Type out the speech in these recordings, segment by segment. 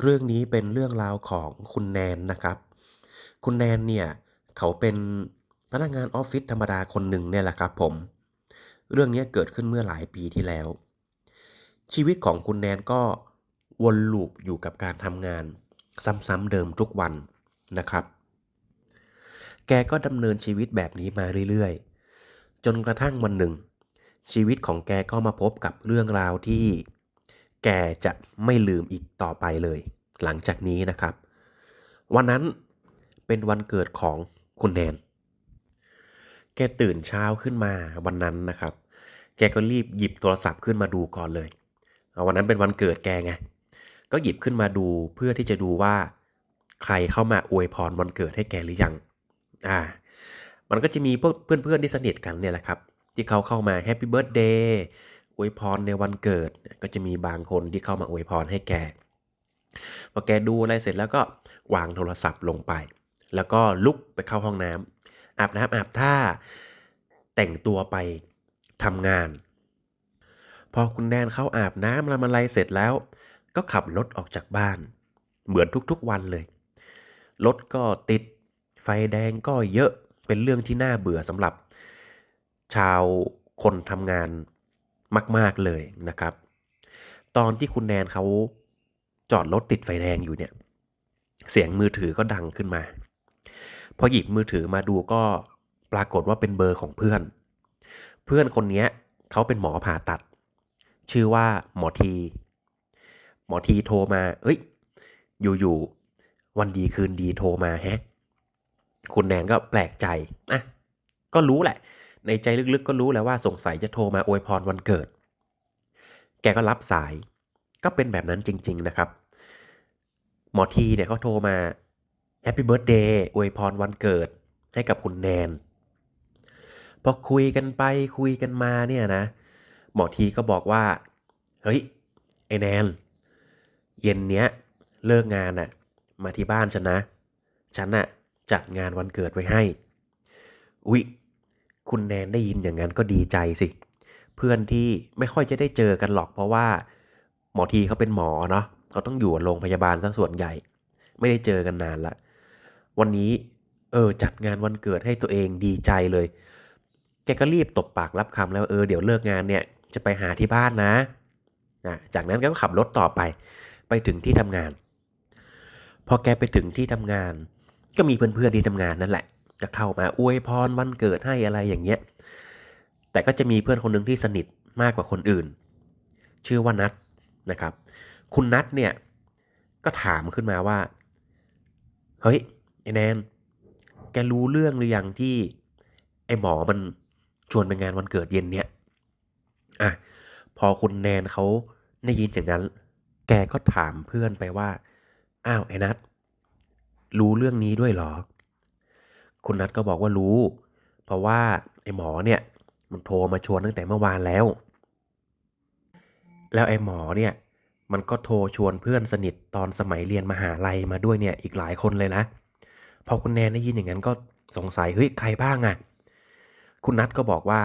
เรื่องนี้เป็นเรื่องราวของคุณแนนนะครับ คุณแนนเนี่ยเขาเป็นพนักงานออฟฟิศธรรมดาคนหนึ่งเนี่ยแหละครับผม เรื่องนี้เกิดขึ้นเมื่อหลายปีที่แล้ว ชีวิตของคุณแนนก็วนลูปอยู่กับการทำงาน ซ้ำๆเดิมทุกวันนะครับ แกก็ดำเนินชีวิตแบบนี้มาเรื่อยๆ จนกระทั่งวันหนึ่ง ชีวิตของแกก็มาพบกับเรื่องราวที่ แกจะไม่ลืมอีกต่อไปเลย หลังจากนี้นะครับ วันนั้นเป็นวันเกิดของคุณแนน แกตื่นเช้าขึ้นมาวันนั้นนะครับ แกก็รีบหยิบโทรศัพท์ขึ้นมาดูก่อนเลย วันนั้นเป็นวันเกิดแกไง ก็หยิบขึ้นมาดูเพื่อที่จะดูว่า ใครเข้ามาอวยพรวันเกิดให้แกหรือยัง อ่า มันก็จะมีเพวกเพื่อนที่สนิทกันเนี่ยแหละครับ ที่เขาเข้ามาแฮปปี้เบิร์ดเดย์ วยพรในวันเกิด ก็จะมีบางคนที่เข้ามาอวยพรให้แกพอแกดูอะไรเสร็จแล้วก็วางโทรศัพท์ลงไป แล้วก็ลุกไปเข้าห้องน้ำอาบน้ำอาบท่า แต่งตัวไปทำงาน พอคุณแนนเข้าอาบน้ำละมันไรเสร็จแล้ว ก็ขับรถออกจากบ้าน เหมือนทุกๆวันเลย รถก็ติดไฟแดงก็เยอะเป็นเรื่องที่น่าเบื่อสำหรับ ชาวคนทำงาน มาก ๆเลยนะครับ ตอนที่คุณแนนเขาจอดรถติดไฟแดงอยู่เนี่ย เสียงมือถือก็ดังขึ้นมา พอหยิบมือถือมาดูก็ปรากฏว่าเป็นเบอร์ของเพื่อน เพื่อนคนนี้เขาเป็นหมอผ่าตัด ชื่อว่าหมอที หมอทีโทรมา เอ้ย อยู่ๆวันดีคืนดีโทรมาแฮะ คุณแนนก็แปลกใจอะก็รู้แหละ ในใจลึกๆก็รู้แล้วว่าสงสัยจะโทรมาอวยพรวันเกิด แกก็รับสาย ก็เป็นแบบนั้นจริง ๆนะครับ หมอทีเนี่ยเขาโทรมาแฮปปี้เบิร์ดเดย์อวยพรวันเกิดให้กับคุณแนน พอคุยกันไปคุยกันมาเนี่ยนะ หมอทีก็บอกว่า เฮ้ย ไอแนน เย็นเนี้ยเลิกงานน่ะมาที่บ้านฉันนะ ฉันน่ะจัดงานวันเกิดไว้ให้ อุ๊ย คุณแนนได้ยินอย่างนั้นก็ดีใจสิ เพื่อนที่ไม่ค่อยจะได้เจอกันหรอกเพราะว่า หมอทีเขาเป็นหมอเนาะเขาต้องอยู่โรงพยาบาลซะส่วนใหญ่ ไม่ได้เจอกันนานละวันนี้เออจัดงานวันเกิดให้ตัวเองดีใจเลย แกก็รีบตบปากรับคำแล้วเออเดี๋ยวเลิกงานเนี่ยจะไปหาที่บ้านนะอะจากนั้นแกก็ขับรถต่อไป ไปถึงที่ทำงาน พอแกไปถึงที่ทำงาน ก็มีเพื่อนๆที่ทำงานนั่นแหละ จะเข้ามาอวยพรวันเกิดให้อะไรอย่างเงี้ย แต่ก็จะมีเพื่อนคนหนึ่งที่สนิทมากกว่าคนอื่น ชื่อว่านัทนะครับ คุณนัทเนี่ยก็ถามขึ้นมาว่า เฮ้ยไอแนน แกรู้เรื่องหรือยังที่ไอหมอมันชวนไปงานวันเกิดเย็นเนี่ย อะ พอคุณแนนเขาได้ยินอย่างนั้น แกก็ถามเพื่อนไปว่า อ้าวไอ้นัทรู้เรื่องนี้ด้วยเหรอ คุณนัทก็บอกว่ารู้ เพราะว่าไอ้หมอเนี่ยมันโทรมาชวนตั้งแต่เมื่อวานแล้ว แล้วไอ้หมอเนี่ยมันก็โทรชวนเพื่อนสนิทตอนสมัยเรียนมหาลัยมาด้วยเนี่ยอีกหลายคนเลยนะพอคุณแนนได้ยินอย่างนั้นก็สงสัยเฮ้ยใครบ้างอะคุณนัทก็บอกว่า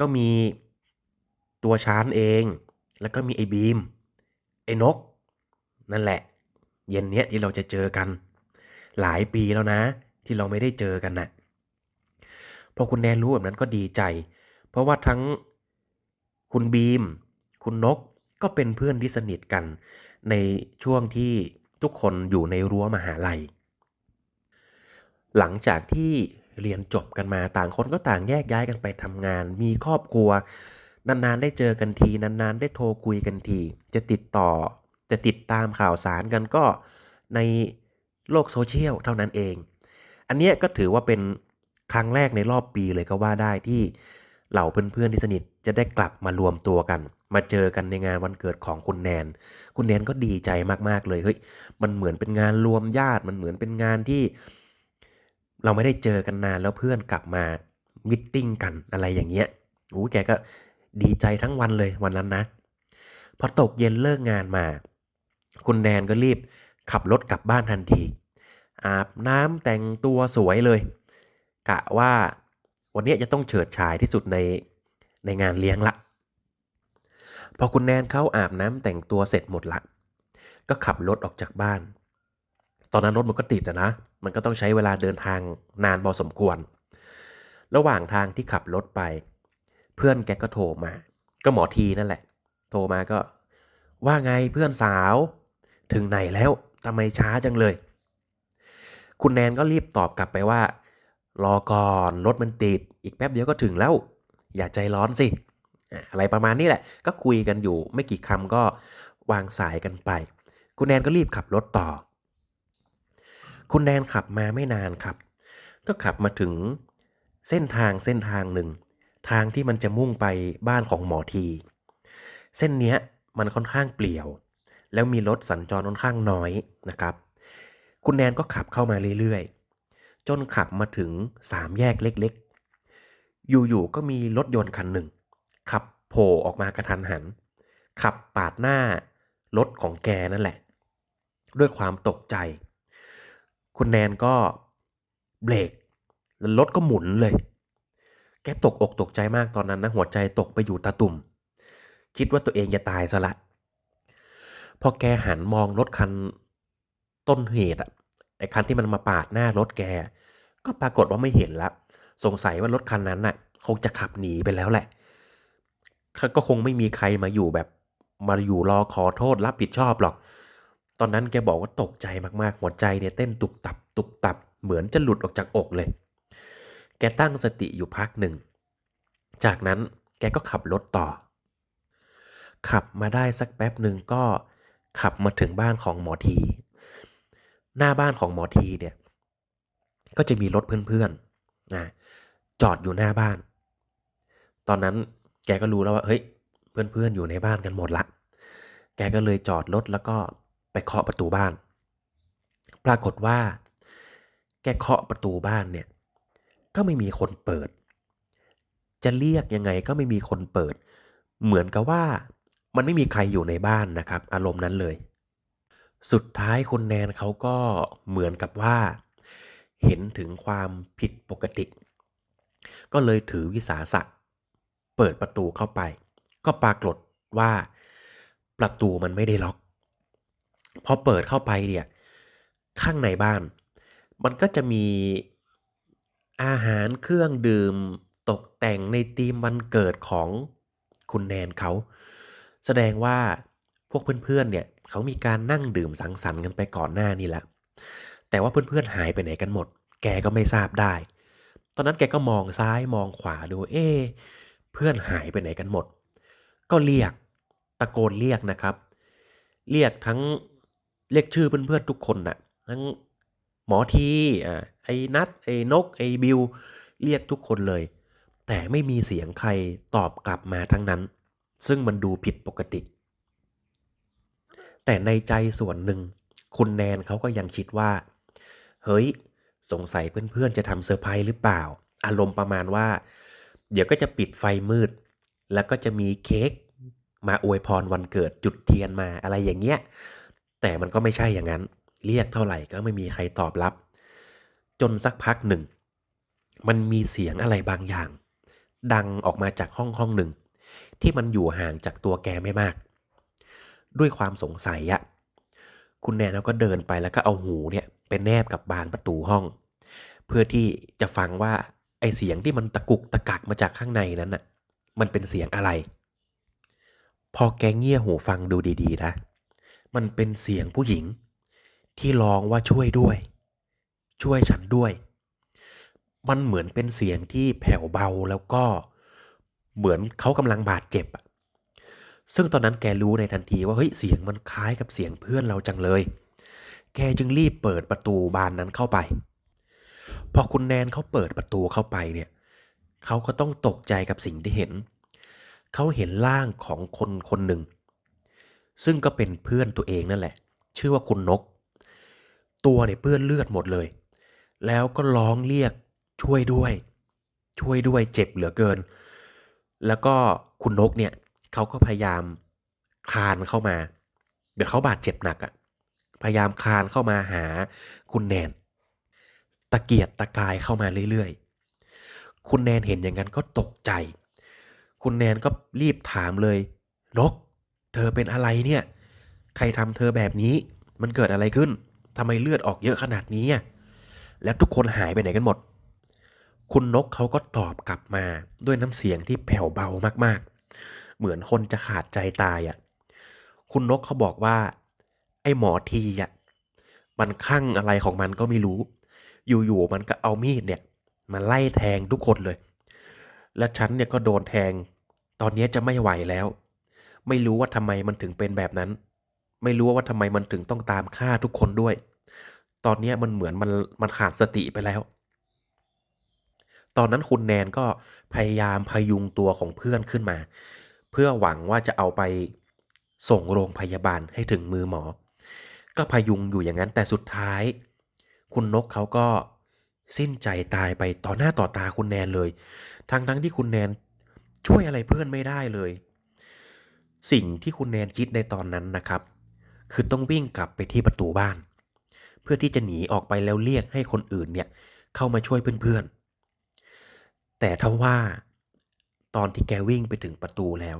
ก็มีตัวชานเอง แล้วก็มีไอ้บีม ไอ้นก นั่นแหละ เย็นเนี้ยที่เราจะเจอกัน หลายปีแล้วนะ ที่เราไม่ได้เจอกันนะ่ะพอคุณแนนรู้แบบนั้นก็ดีใจ เพราะว่าทั้งคุณบีม คุณนกก็เป็นเพื่อนที่สนิทกัน ในช่วงที่ทุกคนอยู่ในรั้วมหาลัย หลังจากที่เรียนจบกันมาต่างคนก็ต่างแยกย้ายกันไปทำงาน มีครอบครัว นานๆได้เจอกันที นานๆ ได้โทรคุยกันที จะติดต่อ จะติดตามข่าวสารกันก็ในโลกโซเชียลเท่านั้นเอง อันเนี้ยก็ถือว่าเป็นครั้งแรกในรอบปีเลยก็ว่าได้ที่เหล่าเพื่อนๆที่สนิทจะได้กลับมารวมตัวกัน มาเจอกันในงานวันเกิดของคุณแนน คุณแนนก็ดีใจมากๆเลยเฮ้ยมันเหมือนเป็นงานรวมญาติมันเหมือนเป็นงานที่ เราไม่ได้เจอกันนานแล้วเพื่อนกลับมามิทติ้งกันอะไรอย่างเงี้ยโอ้แกก็ดีใจทั้งวันเลยวันนั้นนะ พอตกเย็นเลิกงานมา คุณแนนก็รีบขับรถกลับบ้านทันที อาบน้ำแต่งตัวสวยเลย กะว่าวันนี้จะต้องเฉิดฉายที่สุดในในงานเลี้ยงละ พอคุณแนนเขาอาบน้ำแต่งตัวเสร็จหมดละ ก็ขับรถออกจากบ้าน ตอนนั้นรถมันก็ติดอะนะ มันก็ต้องใช้เวลาเดินทางนานพอสมควร ระหว่างทางที่ขับรถไป เพื่อนแกก็โทรมา ก็หมอทีนั่นแหละ โทรมาก็ว่าไงเพื่อนสาว ถึงไหนแล้วทำไมช้าจังเลย คุณแนนก็รีบตอบกลับไปว่า รอก่อนรถมันติด อีกแป๊บเดียวก็ถึงแล้ว อย่าใจร้อนสิอะอะไรประมาณนี้แหละ ก็คุยกันอยู่ไม่กี่คำก็วางสายกันไป คุณแนนก็รีบขับรถต่อ คุณแนนขับมาไม่นานครับ ก็ขับมาถึงเส้นทางเส้นทางหนึ่ง ทางที่มันจะมุ่งไปบ้านของหมอที เส้นเนี้ยมันค่อนข้างเปลี่ยว แล้วมีรถสัญจรค่อนข้างน้อยนะครับ คุณแนนก็ขับเข้ามาเรื่อยๆ จนขับมาถึงสามแยกเล็กๆ อยู่ๆ ก็มีรถยนต์คันหนึ่ง ขับโผล่ออกมากระทันหัน ขับปาดหน้ารถของแกนั่นแหละ ด้วยความตกใจ คุณแนนก็เบรกแล้วรถก็หมุนเลย แกตกอกตกใจมากตอนนั้นนะหัวใจตกไปอยู่ตาตุ่ม คิดว่าตัวเองจะตายซะละพอแกหันมองรถคัน ต้นเหตุอะไอ้คันที่มันมาปาดหน้ารถแก ก็ปรากฏว่าไม่เห็นละ สงสัยว่ารถคันนั้นน่ะคงจะขับหนีไปแล้วแหละ ก็คงไม่มีใครมาอยู่แบบมาอยู่รอขอโทษรับผิดชอบหรอก ตอนนั้นแกบอกว่าตกใจมากๆ หัวใจเนี่ยเต้นตุบตับ ตุบตับ เหมือนจะหลุดออกจากอกเลย แกตั้งสติอยู่พักหนึ่ง จากนั้นแกก็ขับรถต่อ ขับมาได้สักแป๊บหนึ่งก็ขับมาถึงบ้านของหมอที หน้าบ้านของหมอทีเนี่ย ก็จะมีรถเพื่อนๆนะจอดอยู่หน้าบ้าน ตอนนั้นแกก็รู้แล้วว่าเฮ้ย เพื่อนๆอยู่ในบ้านกันหมดละ แกก็เลยจอดรถแล้วก็ไปเคาะประตูบ้าน ปรากฏว่า แกเคาะประตูบ้านเนี่ย ก็ไม่มีคนเปิด จะเรียกยังไงก็ไม่มีคนเปิด เหมือนกับว่ามันไม่มีใครอยู่ในบ้านนะครับ อารมณ์นั้นเลย สุดท้ายคุณแนนเขาก็เหมือนกับว่า เห็นถึงความผิดปกติ ก็เลยถือวิสาสะเปิดประตูเข้าไป ก็ปรากฏว่าประตูมันไม่ได้ล็อก พอเปิดเข้าไปเนี่ยข้างในบ้าน มันก็จะมีอาหารเครื่องดื่มตกแต่งในธีมวันเกิดของคุณแนนเขา แสดงว่าพวกเพื่อนๆเนี่ย เขามีการนั่งดื่มสังสรรค์กันไปก่อนหน้านี่แหละ แต่ว่าเพื่อนๆหายไปไหนกันหมด แกก็ไม่ทราบได้ ตอนนั้นแกก็มองซ้ายมองขวาดู เอ๊เพื่อนหายไปไหนกันหมด ก็เรียกตะโกนเรียกนะครับ เรียกทั้งเรียกชื่อเพื่อนๆทุกคนน่ะ ทั้งหมอทีอ่าไอ้นัทไอ้นกไอ้บิวเรียกทุกคนเลย แต่ไม่มีเสียงใครตอบกลับมาทั้งนั้น ซึ่งมันดูผิดปกติ แต่ในใจส่วนหนึ่ง คุณแนนเขาก็ยังคิดว่า เฮ้ย สงสัยเพื่อนๆจะทำเซอร์ไพรส์หรือเปล่า อารมณ์ประมาณว่า เดี๋ยวก็จะปิดไฟมืด แล้วก็จะมีเค้กมาอวยพรวันเกิดจุดเทียนมาอะไรอย่างเงี้ย แต่มันก็ไม่ใช่อย่างนั้น เรียกเท่าไหร่ก็ไม่มีใครตอบรับ จนสักพักหนึ่ง มันมีเสียงอะไรบางอย่าง ดังออกมาจากห้องห้องหนึ่ง ที่มันอยู่ห่างจากตัวแกไม่มาก ด้วยความสงสัยอะคุณแนนเขาก็เดินไปแล้วก็เอาหูเนี่ยไปแนบกับบานประตูห้อง เพื่อที่จะฟังว่าไอเสียงที่มันตะกุกตะกักมาจากข้างในนั้นน่ะมันเป็นเสียงอะไร พอแกเงี่ยหูฟังดูดีๆนะ มันเป็นเสียงผู้หญิง ที่ร้องว่าช่วยด้วย ช่วยฉันด้วย มันเหมือนเป็นเสียงที่แผ่วเบาแล้วก็เหมือนเขากำลังบาดเจ็บอะ ซึ่งตอนนั้นแกรู้ในทันทีว่าเฮ้ยเสียงมันคล้ายกับเสียงเพื่อนเราจังเลย แกจึงรีบเปิดประตูบานนั้นเข้าไป พอคุณแนนเขาเปิดประตูเข้าไปเนี่ยเขาก็ต้องตกใจกับสิ่งที่เห็น เขาเห็นร่างของคนคนหนึ่ง ซึ่งก็เป็นเพื่อนตัวเองนั่นแหละ ชื่อว่าคุณนก ตัวเนี่ยเปื้อนเลือดหมดเลย แล้วก็ร้องเรียกช่วยด้วย ช่วยด้วยเจ็บเหลือเกิน แล้วก็คุณนกเนี่ย เขาก็พยายามคลานเข้ามาเดี๋ยวเขาบาดเจ็บหนักอะพยายามคลานเข้ามาหาคุณแนน ตะเกียกตะกายเข้ามาเรื่อยๆ คุณแนนเห็นอย่างนั้นก็ตกใจ คุณแนนก็รีบถามเลยนกเธอเป็นอะไรเนี่ย ใครทำเธอแบบนี้ มันเกิดอะไรขึ้นทำไมเลือดออกเยอะขนาดนี้แล้วทุกคนหายไปไหนกันหมด คุณนกเขาก็ตอบกลับมาด้วยน้ำเสียงที่แผ่วเบามากๆ เหมือนคนจะขาดใจตายอะ่ะคุณนกเขาบอกว่า ไอ้หมอทีอะมันคลั่งอะไรของมันก็ไม่รู้ อยู่ๆมันก็เอามีดเนี่ยมาไล่แทงทุกคนเลย และฉันเนี่ยก็โดนแทง ตอนนี้จะไม่ไหวแล้ว ไม่รู้ว่าทำไมมันถึงเป็นแบบนั้น ไม่รู้ว่าทำไมมันถึงต้องตามฆ่าทุกคนด้วย ตอนนี้มันเหมือนมันมันขาดสติไปแล้ว ตอนนั้นคุณแนนก็พยายามพยุงตัวของเพื่อนขึ้นมา เพื่อหวังว่าจะเอาไปส่งโรงพยาบาลให้ถึงมือหมอ ก็พยุงอยู่อย่างนั้นแต่สุดท้าย คุณนกเขาก็สิ้นใจตายไปต่อหน้าต่อตาคุณแนนเลย ทั้งทั้งที่คุณแนนช่วยอะไรเพื่อนไม่ได้เลย สิ่งที่คุณแนนคิดในตอนนั้นนะครับ คือต้องวิ่งกลับไปที่ประตูบ้าน เพื่อที่จะหนีออกไปแล้วเรียกให้คนอื่นเนี่ยเข้ามาช่วยเพื่อนๆแต่ถ้าว่า ตอนที่แกวิ่งไปถึงประตูแล้ว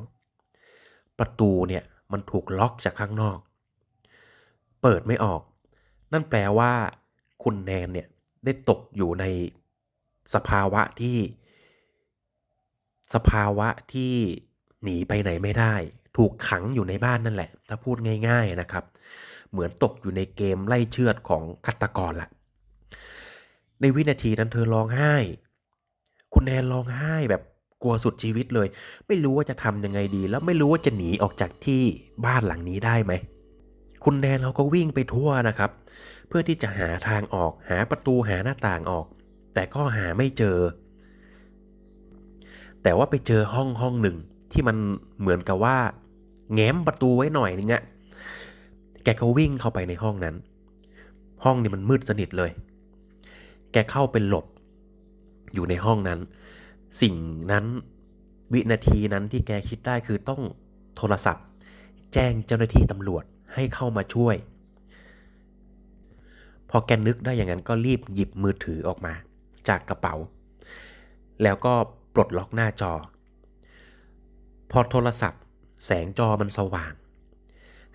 ประตูเนี่ยมันถูกล็อกจากข้างนอก เปิดไม่ออก นั่นแปลว่า คุณแนนเนี่ยได้ตกอยู่ในสภาวะที่ สภาวะที่หนีไปไหนไม่ได้ ถูกขังอยู่ในบ้านนั่นแหละ ถ้าพูดง่าย ๆนะครับ เหมือนตกอยู่ในเกมไล่เชือดของฆาตกรละในวินาทีนั้นเธอร้องไห้ คุณแนนร้องไห้แบบ กลัวสุดชีวิตเลย ไม่รู้ว่าจะทำยังไงดี แล้วไม่รู้ว่าจะหนีออกจากที่บ้านหลังนี้ได้ไหม คุณแนนเขาก็วิ่งไปทั่วนะครับ เพื่อที่จะหาทางออก หาประตูหาหน้าต่างออก แต่ก็หาไม่เจอ แต่ว่าไปเจอห้องห้องหนึ่งที่มันเหมือนกับว่า แง้มประตูไว้หน่อยนึงอะแกก็วิ่งเข้าไปในห้องนั้น ห้องนี่มันมืดสนิทเลย แกเข้าไปหลบอยู่ในห้องนั้น สิ่งนั้นวินาทีนั้นที่แกคิดได้คือต้องโทรศัพท์ แจ้งเจ้าหน้าที่ตำรวจให้เข้ามาช่วย พอแกนึกได้อย่างนั้นก็รีบหยิบมือถือออกมา จากกระเป๋า แล้วก็ปลดล็อกหน้าจอ พอโทรศัพท์ แสงจอมันสว่าง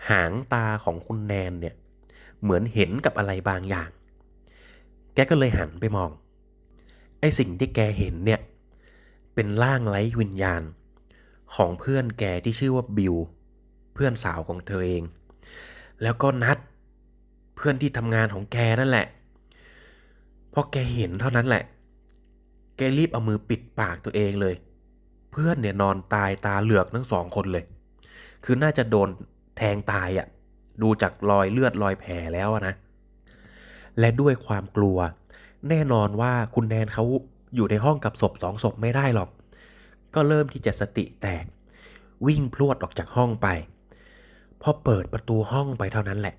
หางตาของคุณแนนเนี่ย เหมือนเห็นกับอะไรบางอย่าง แกก็เลยหันไปมอง ไอ้สิ่งที่แกเห็นเนี่ย เป็นร่างไร้วิญญาณ ของเพื่อนแกที่ชื่อว่าบิวเพื่อนสาวของเธอเอง แล้วก็นัดเพื่อนที่ทำงานของแกนั่นแหละพอแกเห็นเท่านั้นแหละ แกรีบเอามือปิดปากตัวเองเลย เพื่อนเนี่ยนอนตายตาเหลือกทั้งสองคนเลย คือน่าจะโดนแทงตายอะ่ะ ดูจากรอยเลือดรอยแผลแล้วนะ และด้วยความกลัว แน่นอนว่าคุณแนนเขา อยู่ในห้องกับศพสองศพไม่ได้หรอก ก็เริ่มที่จะสติแตก วิ่งพรวดออกจากห้องไป พอเปิดประตูห้องไปเท่านั้นแหละ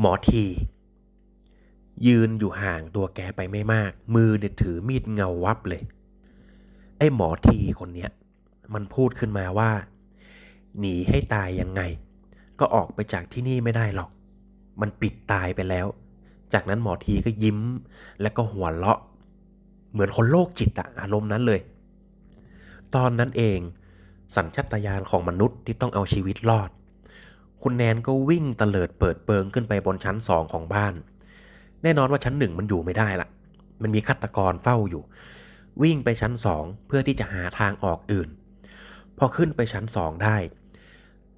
หมอที ยืนอยู่ห่างตัวแกไปไม่มาก มือเนี่ยถือมีดเงาวับเลย ไอ้หมอทีคนเนี้ยมันพูดขึ้นมาว่า หนีให้ตายยังไง ก็ออกไปจากที่นี่ไม่ได้หรอก มันปิดตายไปแล้ว จากนั้นหมอทีก็ยิ้ม แล้วก็หัวเราะ เหมือนคนโรคจิตอะอารมณ์นั้นเลย ตอนนั้นเอง สัญชาตญาณของมนุษย์ที่ต้องเอาชีวิตรอด คุณแนนก็วิ่งเตลิดเปิดเปิงขึ้นไปบนชั้นสองของบ้าน แน่นอนว่าชั้นหนึ่งมันอยู่ไม่ได้ละมันมีฆาตกรเฝ้าอยู่ วิ่งไปชั้นสองเพื่อที่จะหาทางออกอื่น พอขึ้นไปชั้นสองได้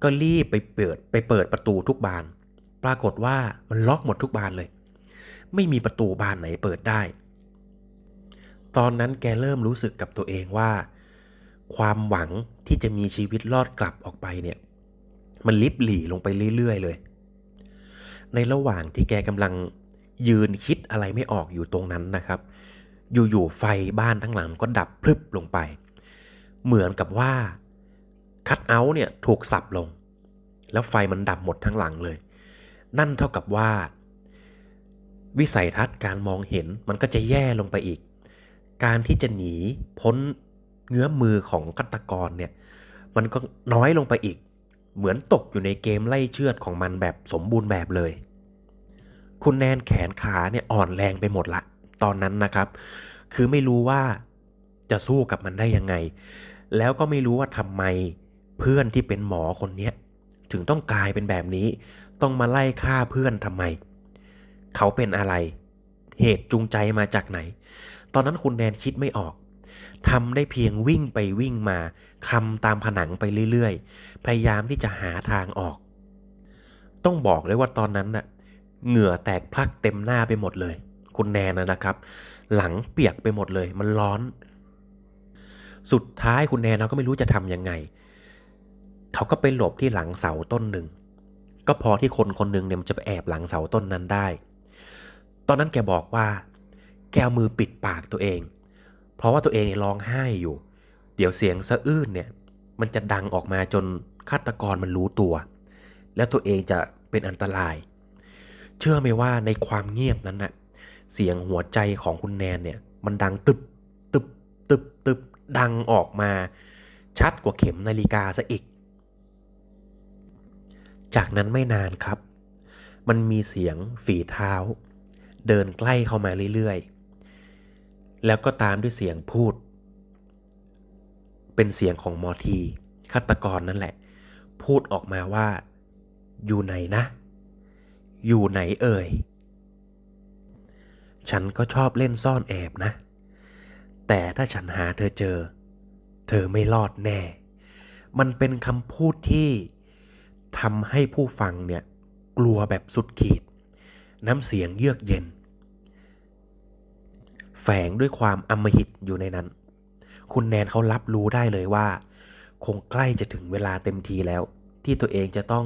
ก็รีบไปเปิดไปเปิดประตูทุกบาน ปรากฏว่ามันล็อกหมดทุกบานเลย ไม่มีประตูบานไหนเปิดได้ ตอนนั้นแกเริ่มรู้สึกกับตัวเองว่า ความหวังที่จะมีชีวิตรอดกลับออกไปเนี่ย มันลิบหลี่ลงไปเรื่อย ๆ เลย ในระหว่างที่แกกำลังยืนคิดอะไรไม่ออกอยู่ตรงนั้นนะครับ อยู่ๆไฟบ้านทั้งหลังก็ดับพรึบลงไป เหมือนกับว่าคัทเอาท์เนี่ยถูกสับลง แล้วไฟมันดับหมดทั้งหลังเลย นั่นเท่ากับว่า วิสัยทัศน์การมองเห็นมันก็จะแย่ลงไปอีก การที่จะหนีพ้นเงื้อมือของฆาตกรเนี่ย มันก็น้อยลงไปอีก เหมือนตกอยู่ในเกมไล่เชือดของมันแบบสมบูรณ์แบบเลย คุณแนนแขนขาเนี่ยอ่อนแรงไปหมดละ ตอนนั้นนะครับ คือไม่รู้ว่าจะสู้กับมันได้ยังไง แล้วก็ไม่รู้ว่าทำไมเพื่อนที่เป็นหมอคนนี้ถึงต้องกลายเป็นแบบนี้ ต้องมาไล่ฆ่าเพื่อนทำไม เขาเป็นอะไร เหตุจูงใจมาจากไหน ตอนนั้นคุณแนนคิดไม่ออกทำได้เพียงวิ่งไปวิ่งมาคำตามผนังไปเรื่อยๆ พยายามที่จะหาทางออก ต้องบอกเลยว่าตอนนั้นน่ะเหงื่อแตกพลักเต็มหน้าไปหมดเลย คุณแนนนะนะครับ หลังเปียกไปหมดเลย มันร้อน สุดท้ายคุณแนนเราก็ไม่รู้จะทำยังไง เขาก็ไปหลบที่หลังเสาต้นหนึ่ง ก็พอที่คนคนหนึ่งเนี่ยมันจะไปแอบหลังเสาต้นนั้นได้ ตอนนั้นแกบอกว่า แกเอามือปิดปากตัวเอง เพราะว่าตัวเองเนี่ยร้องไห้อยู่ เดี๋ยวเสียงสะอื้นเนี่ยมันจะดังออกมาจนฆาตกรมันรู้ตัว แล้วตัวเองจะเป็นอันตราย เชื่อไหมว่าในความเงียบนั้นน่ะเสียงหัวใจของคุณแนนเนี่ย มันดังตึบตึบตึบตึบดังออกมา ชัดกว่าเข็มนาฬิกาซะอีก จากนั้นไม่นานครับ มันมีเสียงฝีเท้า เดินใกล้เข้ามาเรื่อยๆ แล้วก็ตามด้วยเสียงพูด เป็นเสียงของมอทีฆาตกรนั่นแหละ พูดออกมาว่า อยู่ไหนนะ อยู่ไหนเอ่ย ฉันก็ชอบเล่นซ่อนแอบนะ แต่ถ้าฉันหาเธอเจอ เธอไม่รอดแน่ มันเป็นคำพูดที่ทำให้ผู้ฟังเนี่ย กลัวแบบสุดขีด น้ำเสียงเยือกเย็น แฝงด้วยความอำมหิตอยู่ในนั้น คุณแนนเขารับรู้ได้เลยว่า คงใกล้จะถึงเวลาเต็มทีแล้ว ที่ตัวเองจะต้อง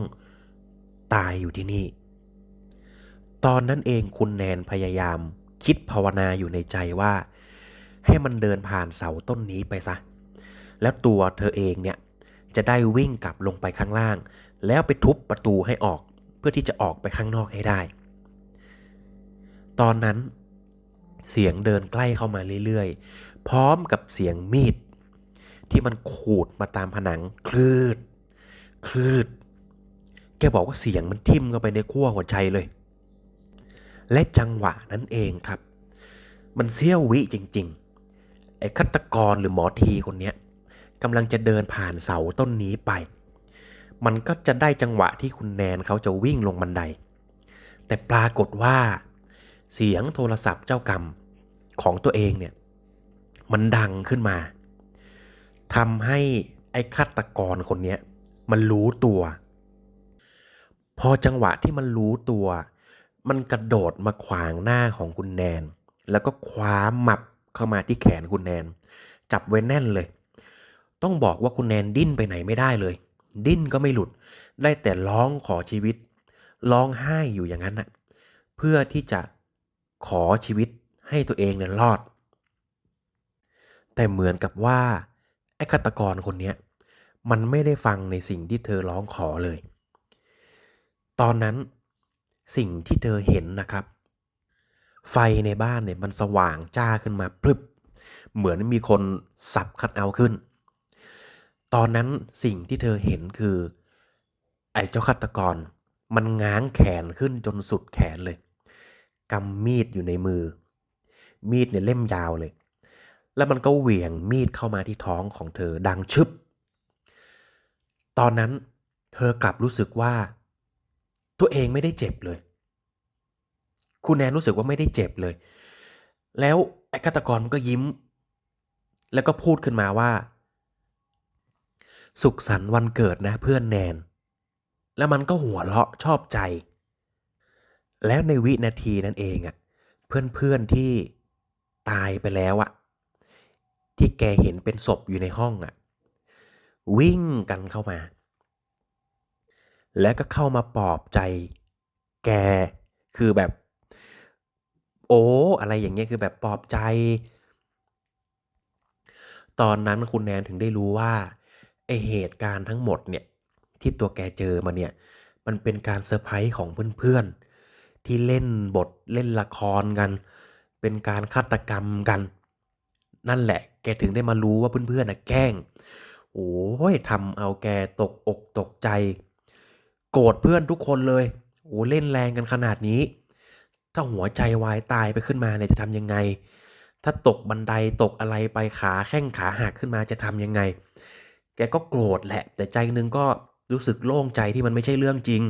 ตายอยู่ที่นี่ ตอนนั้นเองคุณแนนพยายามคิดภาวนาอยู่ในใจว่า ให้มันเดินผ่านเสาต้นนี้ไปซะ แล้วตัวเธอเองเนี่ยจะได้วิ่งกลับลงไปข้างล่าง แล้วไปทุบประตูให้ออก เพื่อที่จะออกไปข้างนอกให้ได้ ตอนนั้น เสียงเดินใกล้เข้ามาเรื่อยๆ พร้อมกับเสียงมีด ที่มันขูดมาตามผนังคลืด คลืด แกบอกว่าเสียงมันทิ่มเข้าไปในขั้วหัวใจเลย และจังหวะนั้นเองครับ มันเสี้ยววิจริงๆ ไอ้ฆาตกรหรือหมอทีคนเนี้ยกำลังจะเดินผ่านเสาต้นนี้ไป มันก็จะได้จังหวะที่คุณแนนเขาจะวิ่งลงบันได แต่ปรากฏว่า เสียงโทรศัพท์เจ้ากรรมของตัวเองเนี่ยมันดังขึ้นมาทำให้ไอ้ฆาตกรคนนี้มันรู้ตัว พอจังหวะที่มันรู้ตัว มันกระโดดมาขวางหน้าของคุณแนน แล้วก็คว้าหมับเข้ามาที่แขนคุณแนน จับไว้แน่นเลย ต้องบอกว่าคุณแนนดิ้นไปไหนไม่ได้เลย ดิ้นก็ไม่หลุด ได้แต่ร้องขอชีวิต ร้องไห้อยู่อย่างนั้นน่ะเพื่อที่จะ ขอชีวิตให้ตัวเองเนี่ยรอด แต่เหมือนกับว่าไอ้ฆาตกรคนนี้มันไม่ได้ฟังในสิ่งที่เธอร้องขอเลย ตอนนั้นสิ่งที่เธอเห็นนะครับ ไฟในบ้านเนี่ยมันสว่างจ้าขึ้นมาพรึบ เหมือนมีคนสับคัดเอาท์ขึ้น ตอนนั้นสิ่งที่เธอเห็นคือ ไอ้เจ้าฆาตกร มันง้างแขนขึ้นจนสุดแขนเลย กำมีดอยู่ในมือ มีดเนี่ยเล่มยาวเลย แล้วมันก็เหวี่ยงมีดเข้ามาที่ท้องของเธอดังชึบ ตอนนั้นเธอกลับรู้สึกว่า ตัวเองไม่ได้เจ็บเลย คุณแนนรู้สึกว่าไม่ได้เจ็บเลย แล้วไอ้ฆาตกรมันก็ยิ้ม แล้วก็พูดขึ้นมาว่า สุขสันต์วันเกิดนะเพื่อนแนน แล้วมันก็หัวเราะชอบใจ แล้วในวินาทีนั้นเองอะเพื่อนๆที่ตายไปแล้วอะที่แกเห็นเป็นศพอยู่ในห้องอะ วิ่งกันเข้ามา แล้วก็เข้ามาปลอบใจ แกคือแบบ โอ้อะไรอย่างเงี้ยคือแบบปลอบใจ ตอนนั้นคุณแนนถึงได้รู้ว่าไอเหตุการณ์ทั้งหมดเนี่ยที่ตัวแกเจอมาเนี่ย มันเป็นการเซอร์ไพรส์ของเพื่อนๆ ที่เล่นบทเล่นละครกัน เป็นการฆาตกรรมกัน นั่นแหละ แกถึงได้มารู้ว่าเพื่อนๆนะแกล้ง โอ้ยทำเอาแกตกอกตกใจ โกรธเพื่อนทุกคนเลยโอ้เล่นแรงกันขนาดนี้ ถ้าหัวใจวายตายไปขึ้นมาเนี่ยจะทำยังไง ถ้าตกบันไดตกอะไรไปขาแข้งขาหักขึ้นมาจะทำยังไง แกก็โกรธแหละ แต่ใจนึงก็รู้สึกโล่งใจที่มันไม่ใช่เรื่องจริง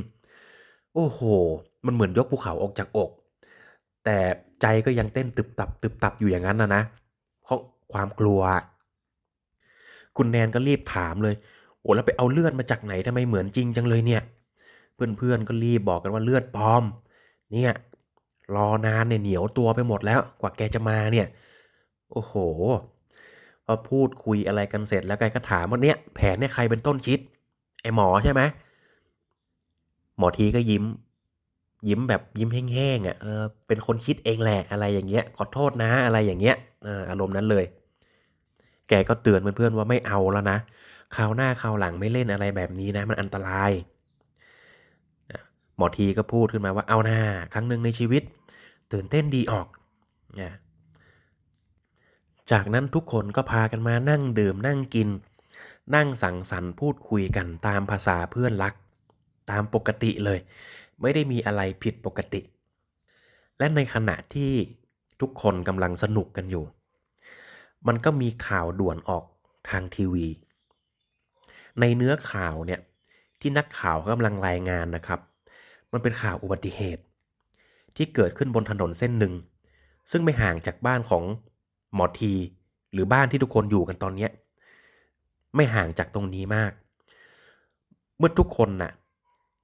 โอ้โห มันเหมือนยกภูเขาออกจากอก แต่ใจก็ยังเต้นตึบตับตึบตับอยู่อย่างนั้นนะนะเพราะความกลัว คุณแนนก็รีบถามเลยโอ้แล้วไปเอาเลือดมาจากไหนทำไมเหมือนจริงจังเลยเนี่ย เพื่อนๆก็รีบบอกกันว่าเลือดปลอม เนี่ยรอนานเนี่ยเหนียวตัวไปหมดแล้วกว่าแกจะมาเนี่ย โอ้โหพอพูดคุยอะไรกันเสร็จแล้วแกก็ถามว่าเนี่ยแผนเนี่ยใครเป็นต้นคิด ไอหมอใช่ไหมหมอทีก็ยิ้ม ยิ้มแบบยิ้มแห้งๆอะเออเป็นคนคิดเองแหละอะไรอย่างเงี้ยขอโทษนะอะไรอย่างเงี้ยอออารมณ์นั้นเลย แกก็เตือนเพื่อนๆว่าไม่เอาแล้วนะคราวหน้าคราวหลังไม่เล่นอะไรแบบนี้นะ มันอันตราย หมอทีก็พูดขึ้นมาว่าเอาหน้าครั้งหนึ่งในชีวิต ตื่นเต้นดีออกนะจากนั้นทุกคนก็พากันมานั่งดื่มนั่งกิน นั่งสังสรรค์พูดคุยกันตามภาษาเพื่อนรัก ตามปกติเลย ไม่ได้มีอะไรผิดปกติ และในขณะที่ทุกคนกำลังสนุกกันอยู่ มันก็มีข่าวด่วนออกทางทีวี ในเนื้อข่าวเนี่ยที่นักข่าวกำลังรายงานนะครับ มันเป็นข่าวอุบัติเหตุ ที่เกิดขึ้นบนถนนเส้นหนึ่ง ซึ่งไม่ห่างจากบ้านของหมอที หรือบ้านที่ทุกคนอยู่กันตอนนี้ไม่ห่างจากตรงนี้มาก เมื่อทุกคนน่ะ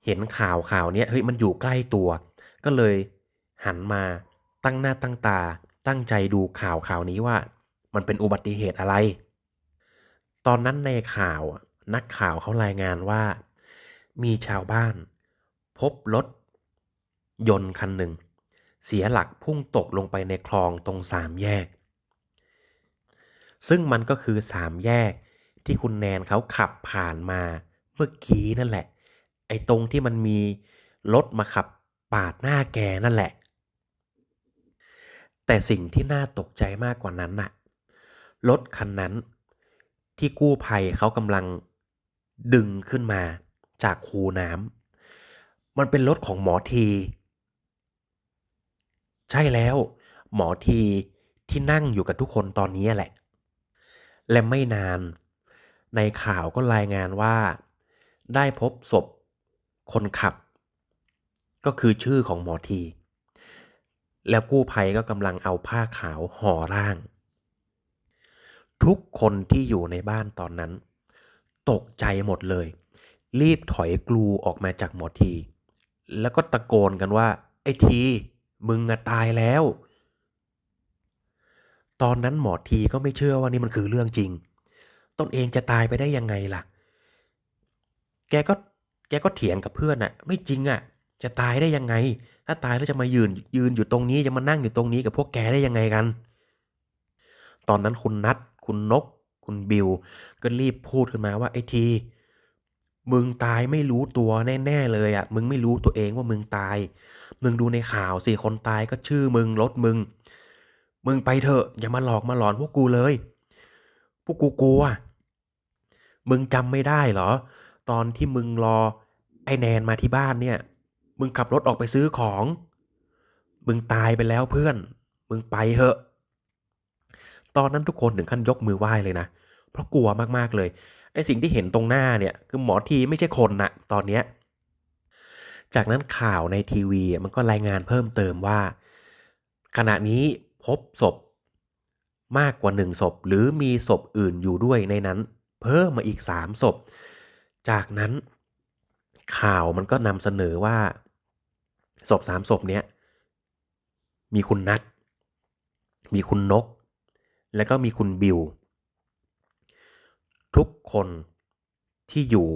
เห็นข่าวข่าวเนี้ยเฮ้ยมันอยู่ใกล้ตัว ก็เลยหันมาตั้งหน้าตั้งตา ตั้งใจดูข่าวข่าวนี้ว่า มันเป็นอุบัติเหตุอะไร ตอนนั้นในข่าวนักข่าวเขารายงานว่า มีชาวบ้าน พบรถยนต์คันหนึ่ง เสียหลักพุ่งตกลงไปในคลองตรงสามแยก ซึ่งมันก็คือสามแยกที่คุณแนนเขาขับผ่านมาเมื่อกี้นั่นแหละ ไอ้ตรงที่มันมีรถมาขับปาดหน้าแกนั่นแหละ แต่สิ่งที่น่าตกใจมากกว่านั้นน่ะ รถคันนั้นที่กู้ภัยเขากำลังดึงขึ้นมาจากคูน้ำ มันเป็นรถของหมอที ใช่แล้ว หมอทีที่นั่งอยู่กับทุกคนตอนนี้แหละ และไม่นาน ในข่าวก็รายงานว่า ได้พบศพ คนขับ ก็คือชื่อของหมอที แล้วกู้ภัยก็กำลังเอาผ้าขาวห่อร่าง ทุกคนที่อยู่ในบ้านตอนนั้น ตกใจหมดเลย รีบถอยกลูออกมาจากหมอที แล้วก็ตะโกนกันว่า ไอ้ที มึงอะตายแล้ว ตอนนั้นหมอทีก็ไม่เชื่อว่านี่มันคือเรื่องจริงตนเองจะตายไปได้ยังไงล่ะ แกก็ แกก็เถียงกับเพื่อนอะไม่จริงอะจะตายได้ยังไง ถ้าตายแล้วจะมายืนยืนอยู่ตรงนี้จะมานั่งอยู่ตรงนี้กับพวกแกได้ยังไงกัน ตอนนั้นคุณนัทคุณนก คุณบิว ก็รีบพูดขึ้นมาว่าไอ้ที มึงตายไม่รู้ตัวแน่ๆเลยอะมึงไม่รู้ตัวเองว่ามึงตาย มึงดูในข่าวสิคนตายก็ชื่อมึงรถมึง มึงไปเถอะ อย่ามาหลอกมาหลอนพวกกูเลย พวกกูกลัวมึงจำไม่ได้เหรอ ตอนที่มึงรอไอ้แนนมาที่บ้านเนี่ย มึงขับรถออกไปซื้อของ มึงตายไปแล้วเพื่อน มึงไปเถอะ ตอนนั้นทุกคนถึงขั้นยกมือไหว้เลยนะ เพราะกลัวมากๆเลยไอ้สิ่งที่เห็นตรงหน้าเนี่ยคือหมอทีไม่ใช่คนนะตอนเนี้ยจากนั้นข่าวในทีวีมันก็รายงานเพิ่มเติมว่า ขณะนี้พบศพมากกว่าหนึ่งศพ หรือมีศพอื่นอยู่ด้วยในนั้น เพิ่มมาอีกสามศพ จากนั้นข่าวมันก็นำเสนอว่าศพสามศพเนี้ยมีคุณนัทมีคุณนก แล้วก็มีคุณบิว ทุกคนที่อยู่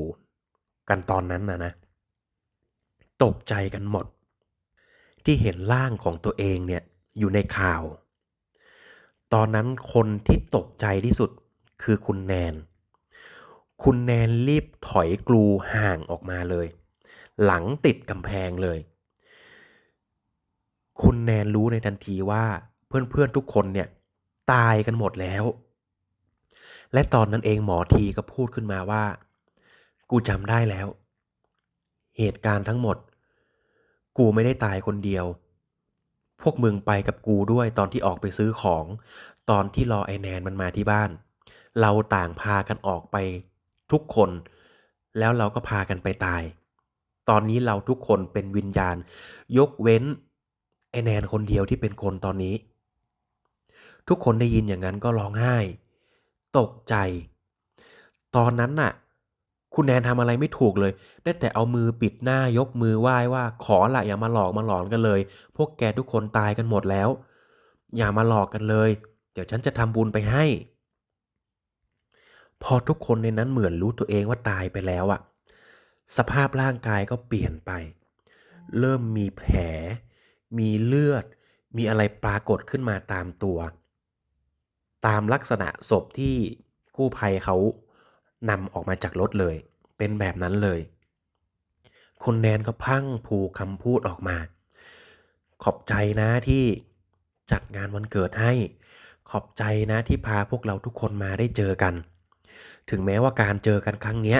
กันตอนนั้นนะนะ ตกใจกันหมด ที่เห็นร่างของตัวเองเนี่ยอยู่ในข่าว ตอนนั้นคนที่ตกใจที่สุดคือคุณแนน คุณแนนรีบถอยกลูห่างออกมาเลย หลังติดกำแพงเลย คุณแนนรู้ในทันทีว่าเพื่อนๆทุกคนเนี่ยตายกันหมดแล้ว และตอนนั้นเองหมอทีก็พูดขึ้นมาว่า กูจำได้แล้ว เหตุการณ์ทั้งหมด กูไม่ได้ตายคนเดียว พวกมึงไปกับกูด้วยตอนที่ออกไปซื้อของ ตอนที่รอไอแนนมันมาที่บ้าน เราต่างพากันออกไป ทุกคน แล้วเราก็พากันไปตาย ตอนนี้เราทุกคนเป็นวิญญาณ ยกเว้นไอแนนคนเดียวที่เป็นคนตอนนี้ ทุกคนได้ยินอย่างนั้นก็ร้องไห้ ตกใจ ตอนนั้นน่ะ คุณแนนทำอะไรไม่ถูกเลย ได้แต่เอามือปิดหน้ายกมือไหว้ว่า ขอละอย่ามาหลอกมาหลอนกันเลย พวกแกทุกคนตายกันหมดแล้ว อย่ามาหลอกกันเลย เดี๋ยวฉันจะทำบุญไปให้ พอทุกคนในนั้นเหมือนรู้ตัวเองว่าตายไปแล้วอะสภาพร่างกายก็เปลี่ยนไป เริ่มมีแผล มีเลือด มีอะไรปรากฏขึ้นมาตามตัว ตามลักษณะศพที่กู้ภัยเขานำออกมาจากรถเลย เป็นแบบนั้นเลย คุณแนนก็พังผูคำพูดออกมา ขอบใจนะที่จัดงานวันเกิดให้ ขอบใจนะที่พาพวกเราทุกคนมาได้เจอกัน ถึงแม้ว่าการเจอกันครั้งเนี้ย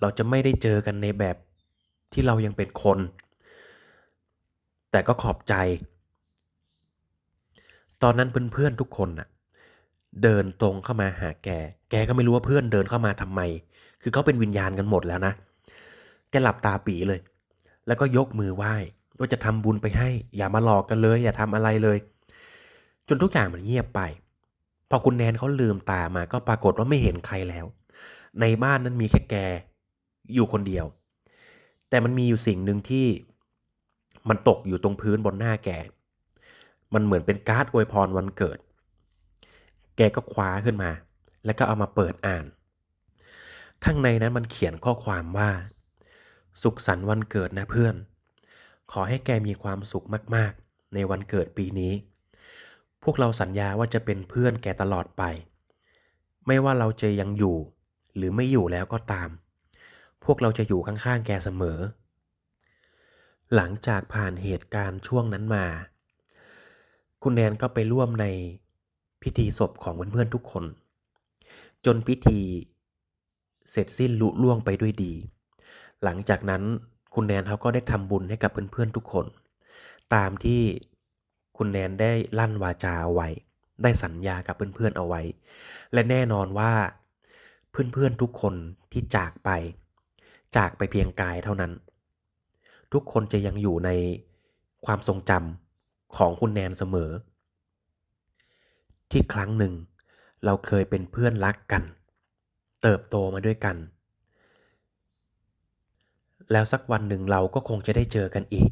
เราจะไม่ได้เจอกันในแบบที่เรายังเป็นคน แต่ก็ขอบใจ ตอนนั้นเพื่อนๆทุกคนน่ะเดินตรงเข้ามาหาแก แกก็ไม่รู้ว่าเพื่อนเดินเข้ามาทำไม คือเขาเป็นวิญญาณกันหมดแล้วนะ แกหลับตาปีเลย แล้วก็ยกมือไหว้ว่าจะทำบุญไปให้ อย่ามาหลอกกันเลย อย่าทำอะไรเลย จนทุกอย่างมันเงียบไป พอคุณแนนเขาลืมตามาก็ปรากฏว่าไม่เห็นใครแล้ว ในบ้านนั้นมีแค่แกอยู่คนเดียว แต่มันมีอยู่สิ่งหนึ่งที่มันตกอยู่ตรงพื้นบนหน้าแก มันเหมือนเป็นการ์ดอวยพรวันเกิด แกก็คว้าขึ้นมา แล้วก็เอามาเปิดอ่าน ข้างในนั้นมันเขียนข้อความว่า สุขสันต์วันเกิดนะเพื่อน ขอให้แกมีความสุขมากๆ ในวันเกิดปีนี้ พวกเราสัญญาว่าจะเป็นเพื่อนแกตลอดไป ไม่ว่าเราจะยังอยู่ หรือไม่อยู่แล้วก็ตาม พวกเราจะอยู่ข้างๆแกเสมอ หลังจากผ่านเหตุการณ์ช่วงนั้นมา คุณแนนก็ไปร่วมในพิธีศพของเพื่อนๆทุกคน จนพิธีเสร็จสิ้นลุล่วงไปด้วยดี หลังจากนั้นคุณแนนเขาก็ได้ทำบุญให้กับเพื่อนๆทุกคน ตามที่ คุณแนนได้ลั่นวาจาเอาไว้ ได้สัญญากับเพื่อนๆเอาไว้ และแน่นอนว่าเพื่อนๆทุกคนที่จากไป จากไปเพียงกายเท่านั้น ทุกคนจะยังอยู่ในความทรงจำของคุณแนนเสมอ ที่ครั้งหนึ่ง เราเคยเป็นเพื่อนรักกัน เติบโตมาด้วยกัน แล้วสักวันหนึ่งเราก็คงจะได้เจอกันอีก